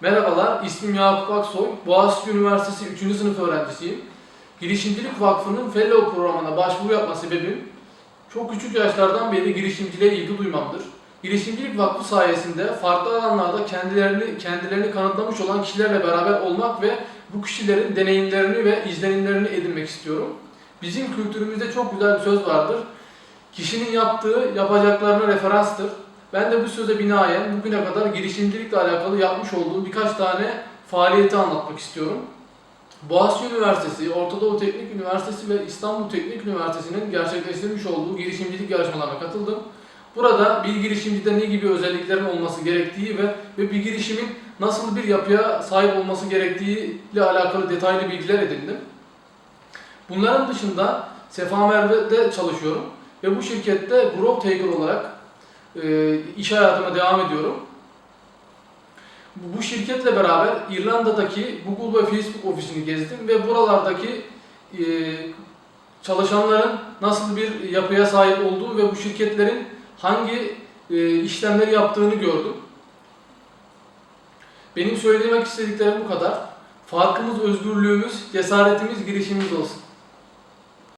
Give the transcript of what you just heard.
Merhabalar, ismim Yakup Aksoy. Boğaziçi Üniversitesi 3. sınıf öğrencisiyim. Girişimcilik Vakfı'nın Fellow programına başvuru yapma sebebim, çok küçük yaşlardan beri girişimciliğe ilgi duymamdır. Girişimcilik Vakfı sayesinde farklı alanlarda kendilerini kendilerini kanıtlamış olan kişilerle beraber olmak ve bu kişilerin deneyimlerini ve izlenimlerini edinmek istiyorum. Bizim kültürümüzde çok güzel bir söz vardır. Kişinin yaptığı yapacaklarına referanstır. Ben de bu söze binaen bugüne kadar girişimcilikle alakalı yapmış olduğum birkaç tane faaliyeti anlatmak istiyorum. Boğaziçi Üniversitesi, Orta Doğu Teknik Üniversitesi ve İstanbul Teknik Üniversitesi'nin gerçekleştirmiş olduğu girişimcilik yarışmalarına katıldım. Burada bir girişimcide ne gibi özelliklerin olması gerektiği ve, ve bir girişimin nasıl bir yapıya sahip olması gerektiği ile alakalı detaylı bilgiler edindim. Bunların dışında Sefa Merve'de çalışıyorum ve bu şirkette Growth Taker olarak e, iş hayatıma devam ediyorum. Bu şirketle beraber İrlanda'daki Google ve Facebook ofisini gezdim ve buralardaki e, çalışanların nasıl bir yapıya sahip olduğu ve bu şirketlerin hangi e, işlemleri yaptığını gördüm. Benim söylemek istediklerim bu kadar. Farkımız özgürlüğümüz, cesaretimiz, girişimimiz olsun.